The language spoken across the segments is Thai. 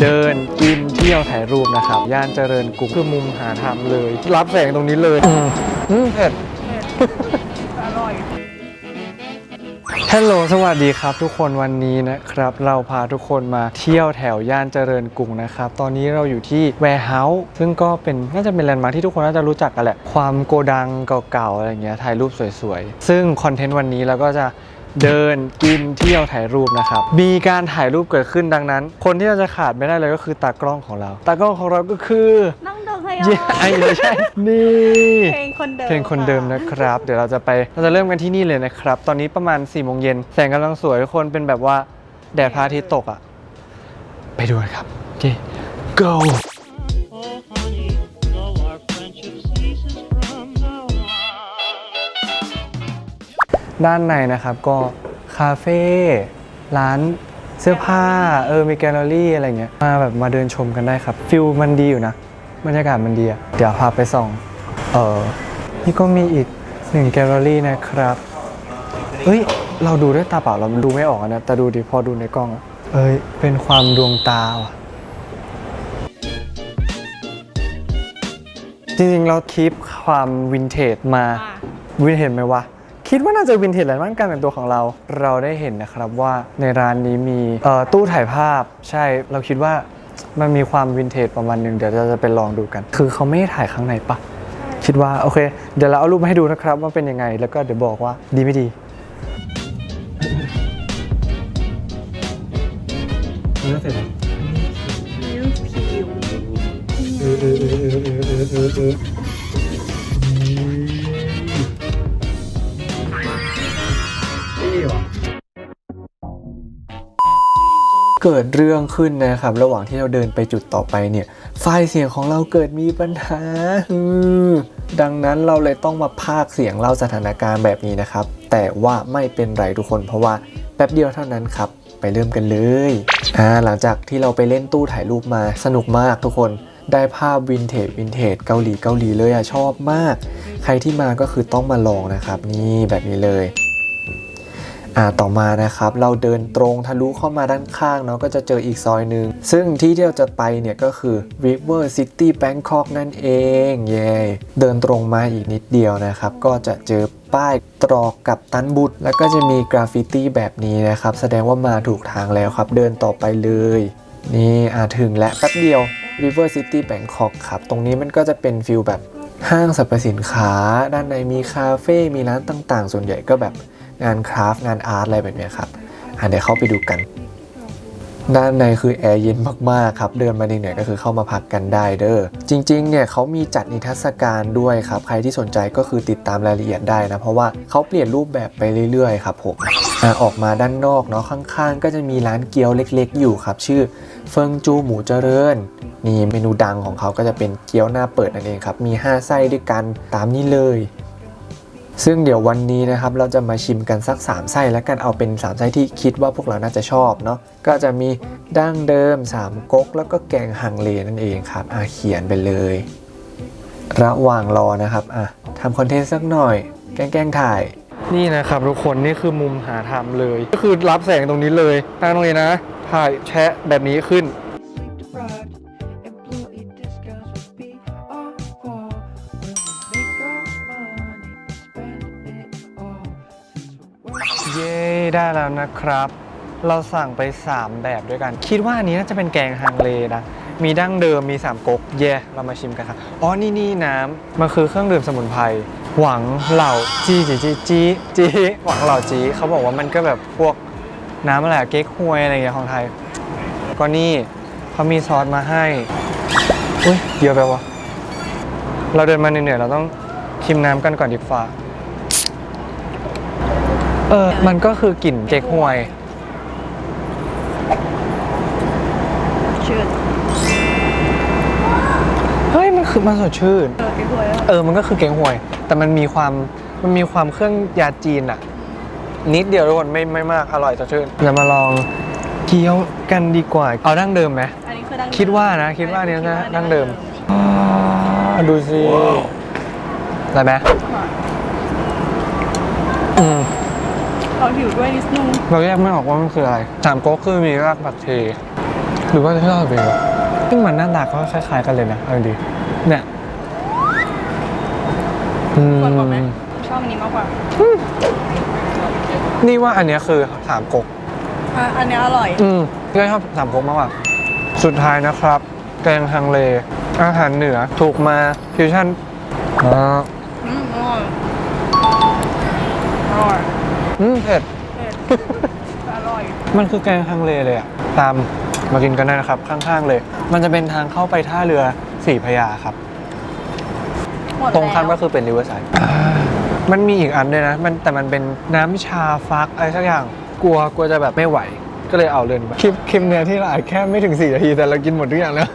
เดินกินเที่ยวถ่ายรูปนะครับย่านเจริญกรุงคือมุมหาทำเลย รับแสงตรงนี้เลยอืมอืมเผ็ดอร่อยฮัลโหลสวัสดีครับ ทุกคนวันนี้นะครับ เราพาทุกคนมาเที่ยวแถวย่านเจริญกรุงนะครับ ตอนนี้เราอยู่ที่แวร์เฮาส์ซึ่งก็เป็นน่าจะเป็นแลนด์มาร์คที่ทุกคนน่าจะรู้จักกันแหละ ความโกดังเก่าๆอะไรเงี้ยถ่ายรูปสวยๆ ซึ่งคอนเทนต์วันนี้เราก็จะ เดินกินเที่ยวถ่ายรูปนะครับ มีการถ่ายรูปเกิดขึ้นดังนั้น คนที่เราจะขาดไม่ได้เลยก็คือตากล้องของเรา ตากล้องของเราก็คือนั่งเดินขยเย้ไอ้ไม่ใช่นี่เพลงคนเดิมเพลงคนเดิมนะครับ เดี๋ยวเราจะไปเราจะเริ่มกันที่นี่เลยนะครับ ตอนนี้ประมาณ4ี่โมงเย็นแสงกำลังสวยทุกคนเป็นแบบว่าแดดพระอาทิตย์ตกอะไปดูกันครับโอเค go ด้านในนะครับก็คาเฟ่ร้านเสื้อผ้าเออมีแกลเลอรี่อะไรเงี้ยมาแบบมาเดินชมกันได้ครับฟิลมันดีอยู่นะบรรยากาศมันดีอะเดี๋ยวพาไปส่องเออนี่ก็มีอีกหนึ่งแกลเลอรี่นะครับเฮ้ยเราดูด้วยตาเปล่าเราดูไม่ออกอะนะแต่ดูดิพอดูในกล้องอะเอ้ยเป็นความดวงตาว่ะจริงๆเราคีปความวินเทจมาอะวินเทจไหมวะ คิดว่าน่าจะวินเทจแหละมั้งการแต่งตัวของเรา เราได้เห็นนะครับว่าในร้านนี้มีเอ่อตู้ถ่ายภาพ ใช่เราคิดว่ามันมีความวินเทจประมาณหนึงเดี๋ยวเราจะไปลองดูกัน คือเขาไม่ได้ถ่ายข้างในปะคิดว่าโอเค เดี๋ยวเราเอารูปมาให้ดูนะครับว่าเป็นยังไง แล้วก็เดี๋ยวบอกว่าดีไม่ดีเสร็จแล้วนิ้วผิวเออเออเออเออเออเออ เกิดเรื่องขึ้นนะครับ ระหว่างที่เราเดินไปจุดต่อไปเนี่ย ไฟล์เสียงของเราเกิดมีปัญหา ดังนั้นเราเลยต้องมาพากเสียงเล่าสถานการณ์แบบนี้นะครับ แต่ว่าไม่เป็นไรทุกคนเพราะว่าแป๊บเดียวเท่านั้นครับ ไปเริ่มกันเลยอ่าหลังจากที่เราไปเล่นตู้ถ่ายรูปมาสนุกมากทุกคนได้ภาพวินเทจวินเทจเกาหลีเกาหลีเลยอะชอบมาก ใครที่มาก็คือต้องมาลองนะครับ นี่แบบนี้เลย อ่าต่อมานะครับ เราเดินตรงทะลุเข้ามาด้านข้างเนาะก็จะเจออีกซอยหนึ่งซึ่งที่ที่เราจะไปเนี่ยก็คือ River City Bangkok นั่นเองเย้เดินตรงมาอีกนิดเดียวนะครับ ก็จะเจอป้ายตรอกกับตันบุตร แล้วก็จะมีกราฟฟิตี้แบบนี้นะครับ แสดงว่ามาถูกทางแล้วครับ เดินต่อไปเลย นี่อ่าถึงและแป๊บเดียว River City Bangkok ครับ ตรงนี้มันก็จะเป็นฟิลแบบห้างสรรพสินค้า ด้านในมีคาเฟ่มีร้านต่างๆ ส่วนใหญ่ก็แบบ งานคราฟ์งานอาร์ตอะไรแบบเนี้ยครับอะเดี๋ยวเข้าไปดูกัน ด้านในคือแอร์เย็นมากๆครับ เดินมาเหนื่อยก็คือเข้ามาพักกันได้เด้อ จริงๆเนี่ยเขามีจัดนิทรรศการด้วยครับ ใครที่สนใจก็คือติดตามรายละเอียดได้นะ เพราะว่าเขาเปลี่ยนรูปแบบไปเรื่อยๆครับผมอออกมาด้านนอกเนาะข้างๆ ก็จะมีร้านเกี๊ยวเล็ก ๆ อยู่ครับ ชื่อเฟิงจูหมูเจริญนี่เมนูดังของเขาก็จะเป็นเกี๊ยวหน้าเปิดนั่นเองครับ มี 5 ไส้ด้วยกันตามนี้เลย ซึ่งเดี๋ยววันนี้นะครับเราจะมาชิมกันสัก 3 ไส้แล้วกันเอาเป็น 3 ไส้ที่คิดว่าพวกเราน่าจะชอบเนาะก็จะมีดั้งเดิม 3ก๊กแล้วก็แกงฮังเลนั่นเองครับอะเขียนไปเลย ระหว่างรอนะครับอะทำคอนเทนต์สักหน่อย แกล้งถ่ายนี่นะครับทุกคนนี่คือมุมหาทำเลย ก็คือรับแสงตรงนี้เลยทางตรงนี้นะถ่ายแชะแบบนี้ขึ้น ย้ได้แล้วนะครับ เราสั่งไป 3 แบบด้วยกัน คิดว่าอันนี้น่าจะเป็นแกงฮังเลนะ มีดั้งเดิมมี3ก๊กเย่เรามาชิมกันครับอ๋อนี่นี่น้ำมันคือเครื่องดื่มสมุนไพรหวังเหล่าจีจีจีจีจีหวังเหล่าจีเขาบอกว่ามันก็แบบพวกน้ำอะไรเก๊กฮวยอะไรอย่างเงี้ยของไทย ก็นี่เขามีซอสมาให้อุ้ยเยอะไปวะเราเดินมาเหนื่อยๆเราต้องชิมน้ำกันก่อนดีกว่า เออ มันก็คือกลิ่นเก๊กฮวย ชื่อเฮ้ย มันคือมันสดชื่น เออไอ้หวยอะเออ มันก็คือเก๊กฮวย แต่มันมีความ มันมีความเครื่องยาจีนอะนิดเดียวทุกคนไม่ไม่มาก อร่อยสดชื่นจะมาลองเกี๊ยวกันดีกว่า เอาดั้งเดิมไหม อันนี้คือดังคิดว่านะคิดว่าอันนี้นะดั้งเดิมอ่าดูสิได้ไหมอืม เราหิวด้วยนิดนึงเราแยกไม่ออกว่ามันคืออะไรสามก๊กคือมีรากผักชีหรือว่าที่เราไปวะซึ่งมันหน้าตาก็คล้ายๆกันเลยนะเอาดีๆเนี่ยอืมกดกดไหมชอบอันนี้มากกว่า นี่ว่าอันเนี้ยคือสามก๊กอะอันนี้อร่อย อืมก็ชอบสามก๊กมากกว่า สุดท้ายนะครับ แกงฮังเล อาหารเหนือถูกมาฟิวชั่นอ่าอืมอร่อยอร่อย อืมเผ็ด เผ็ดอร่อยมันคือแกงฮังเลเลยอะตามมากินกันได้นะครับ ข้างๆเลย มันจะเป็นทางเข้าไปท่าเรือสี่พระยาครับ หมดตรงข้ามแล้ก็วคือเป็นริเวอร์ไซด์มันมีอีกอันด้วยนะ มันแต่มันเป็นน้ำชาฟักอะไรสักอย่าง กลัวกลัวจะแบบไม่ไหว ก็เลยเอาเล่นไปคลิปคลิปเนี้ยที่เราอัดแค่ไม่ถึง4นาที แต่เรากินหมดทุกอย่างแล้ว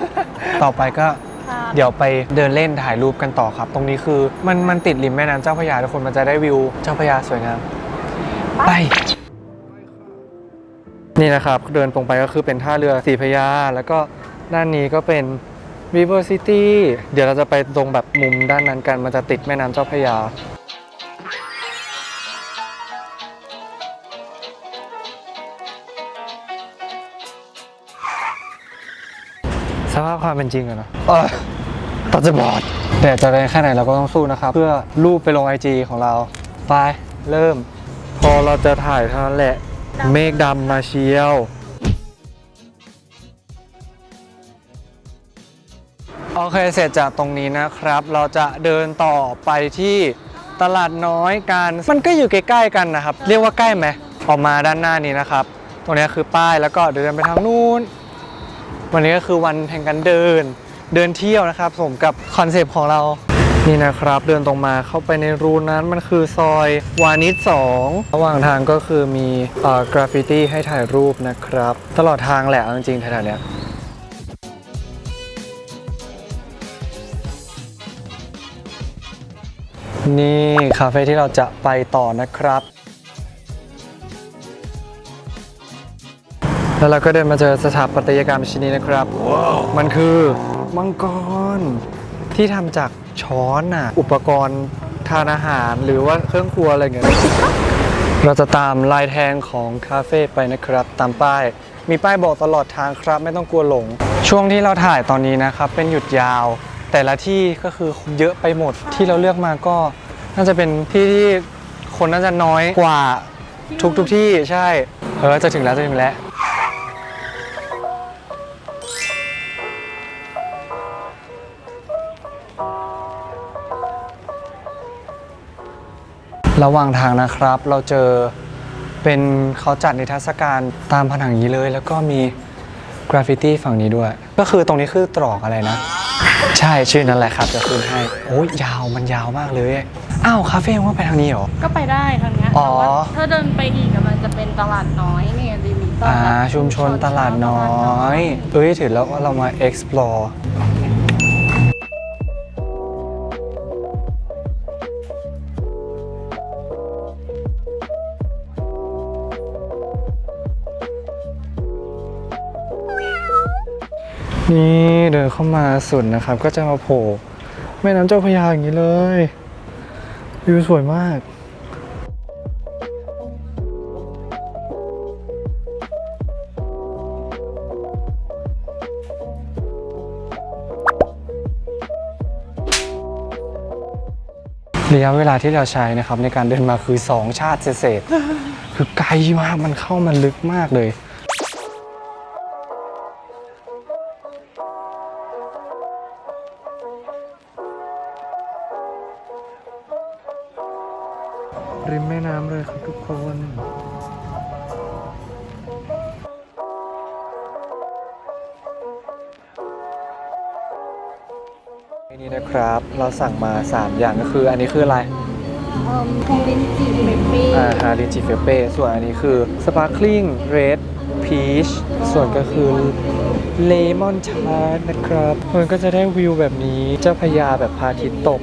ต่อไปก็ค่ะเดี๋ยวไปเดินเล่นถ่ายรูปกันต่อครับ ตรงนี้คือมันมันติดริมแม่น้ำเจ้าพระยาทุกคนมันจะได้วิวเจ้าพระยาสวยงาม ไป นี่นะครับ เดินตรงไปก็คือเป็นท่าเรือสีพระยา แล้วก็ด้านนี้ก็เป็น River City เดี๋ยวเราจะไปตรงแบบมุมด้านนั้นกัน มันจะติดแม่น้ำเจ้าพระยาสภาพความเป็นจริงอะเนาะเออตัดจะบอดแต่จะแรงแค่ไหนเราก็ต้องสู้นะครับ เพื่อรูปไปลงไอจีของเรา ไป เริ่มพ อเราจะถ่ายเท่านั้นแหละ เมฆดำมาเชียว โอเคเสร็จจากตรงนี้นะครับ เราจะเดินต่อไปที่ตลาดน้อยกัน มันก็อยู่ใกล้ๆกันนะครับ เรียกว่าใกล้ไหมออกมาด้านหน้านี้นะครับ ตรงนี้คือป้ายแล้วก็เดินไปทางนู้น วันนี้ก็คือวันแห่งการเดิน เดินเที่ยวนะครับสมกับคอนเซปต์ของเรา นี่นะครับเดินตรงมาเข้าไปในรูนั้นมันคือซอยวานิช2ระหว่างทางก็คือมีเอ่อกราฟฟิตี้ให้ถ่ายรูปนะครับ ตลอดทางแหละจริงๆแถวๆเนี้ยนี่ คาเฟ่ที่เราจะไปต่อนะครับ แล้วเราก็เดินมาเจอสถาปัตยกรรมชิ้นนี้นะครับ มันคือมังกรที่ทำจาก ช้อนอะ อุปกรณ์ทานอาหารหรือว่าเครื่องครัวอะไรเงี้ย เราจะตามลายแทงของคาเฟ่ไปนะครับ ตามป้าย มีป้ายบอกตลอดทางครับ ไม่ต้องกลัวหลง ช่วงที่เราถ่ายตอนนี้นะครับ เป็นหยุดยาว แต่ละที่ก็คือเยอะไปหมดที่เราเลือกมาก็น่าจะเป็นที่ที่คนน่าจะน้อยกว่าทุกทุกที่ใช่เออจะถึงแล้วจะถึงแล้ว ระหว่างทางนะครับ เราเจอเป็นเขาจัดนิทรรศการตามผนังนี้เลย แล้วก็มีกราฟฟิตี้ฝั่งนี้ด้วย ก็คือตรงนี้คือตรอกอะไรนะ ใช่ชื่อนั้นแหละครับจะขึ้นให้โอ้ยยาวมันยาวมากเลยอ้าวคาเฟ่ว่าไปทางนี้เหรอ ก็ไปได้ทางเนี้ยอ๋อแต่ว่าถ้าเดินไปอีกอะมันจะเป็นตลาดน้อยเนี่ยริมตลาอ่าดชุมชนตลาดน้อย เอ้ยถือแล้วว่าเรามา explore นี่เดินเข้ามาสุดนะครับ ก็จะมาโผล่แม่น้ำเจ้าพระยาอย่างนี้เลยวิวสวยมากระยะเวลาที่เราใช้นะครับในการเดินมาคือ 2 ชาติเศษคือไกลมากมันเข้ามาลึกมากเลย คนนี่นะครับ เราสั่งมา 3 อย่างก็คืออันนี้คืออะไรเอ่อคงลิ้นจี่เบเบ้อ่าฮารินจิเฟเป้ส่วนอันนี้คือสปาร์คลิงเรดพีชส่วนก็คือเลมอนชาร์ดนะครับ มันก็จะได้วิวแบบนี้เจ้าพระยาแบบพระอาทิตย์ตก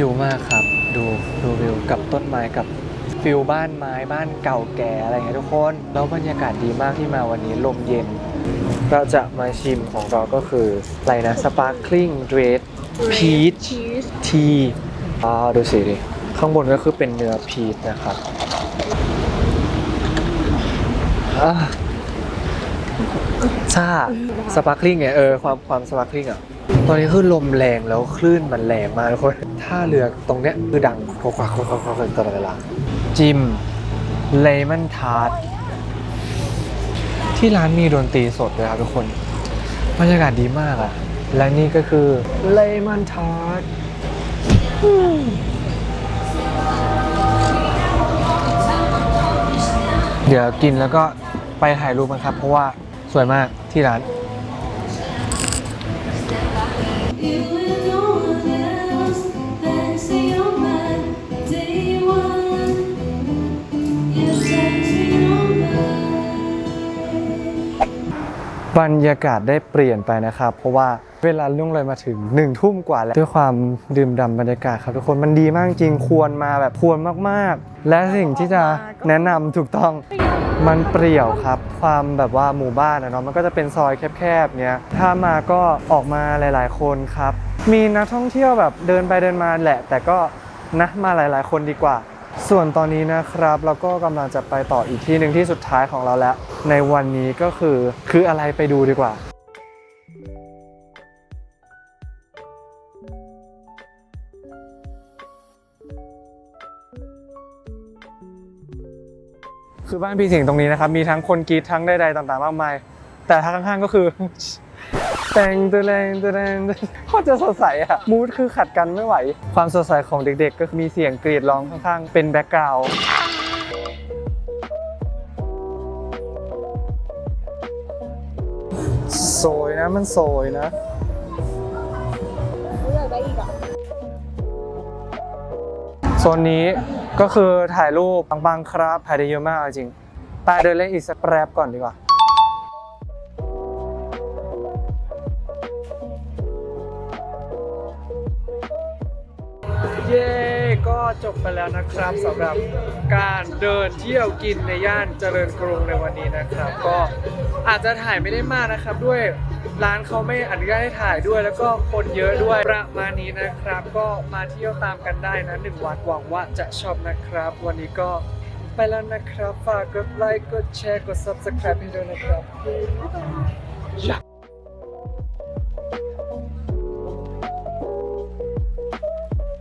ชิลมากครับ ดูดูวิวกับต้นไม้กับฟิลบ้านไม้บ้านเก่าแก่อะไรเงี้ยทุกคน แล้วบรรยากาศดีมากที่มาวันนี้ลมเย็น เราจะมาชิมของเราก็คือ อะไรนะ sparkling red peach ชีอ่าดูสิดิ ข้างบนก็คือเป็นเนื้อพีชนะครับอ่าซ่าสปาร์คลิงไงเออความความสปาร์คลิงอะ ตอนนี้คือลมแรงแล้วคลื่นมันแรงมากทุกคน ท่าเรือตรงเนี้ยคือดังโคกควักโคกควักโคกควักตลอดเวลาจิมเลมอนทาร์ตที่ร้านมีดนตรีสดด้วยครับทุกคนบรรยากาศดีมากอะและนี่ก็คือเลมอนทาร์ตเดี๋ยวกินแล้วก็ไปถ่ายรูปกันครับ เพราะว่าสวยมากที่ร้าน บรรยากาศได้เปลี่ยนไปนะครับ เพราะว่าเวลาล่วงเลยมาถึง1นึ่ทุ่มกว่าแล้วด้วยความดื่มด่ำบรรยากาศครับทุกคนมันดีมากจริงควรมาแบบควรมากๆ และสิ่งที่จะแนะนำถูกต้องมันเปรี่ยวครับ ความแบบว่าหมู่บ้านอะเนาะมันก็จะเป็นซอยแคบๆเนี้ยถ้ามาก็ออกมาหลาย ๆ คนครับ มีนักท่องเที่ยวแบบเดินไปเดินมาแหละ แต่ก็นะมาหลาย ๆ คนดีกว่า ส่วนตอนนี้นะครับ เราก็กำลังจะไปต่ออีกที่หนึ่งที่สุดท้ายของเราแล้ว ในวันนี้ก็คือคืออะไรไปดูดีกว่าคือบ้านพี่สิงห์ตรงนี้นะครับ มีทั้งคนกรีดทั้งใดๆต่างๆ มากมาย แต่ทางข้างๆก็คือ แต่งตัวแรงตัวแรงโคตรจะสดใสอะมูดคือขัดกันไม่ไหว ความสดใสของเด็กๆ ก็มีเสียงกรีดร้องข้างๆ เป็นแบ็กกราวด์สวยนะมันสวยนะโซนนี้ก็คือถ่ายรูปบางๆครับถ่ายได้เยอะมากจริงไปเดินเล่นอีกสักแป๊บก่อนดีกว่า ก็จบไปแล้วนะครับสำหรับการเดินเที่ยวกินในย่านเจริญกรุงในวันนี้นะครับ ก็อาจจะถ่ายไม่ได้มากนะครับ ด้วยร้านเขาไม่อนุญาตให้ถ่ายด้วย แล้วก็คนเยอะด้วยประมาณนี้นะครับ ก็มาเที่ยวตามกันได้นะหนึ่งวันหวังว่าจะชอบนะครับ วันนี้ก็ไปแล้วนะครับ ฝากกดไลค์กดแชร์กด subscribe ให้ด้วยนะครับ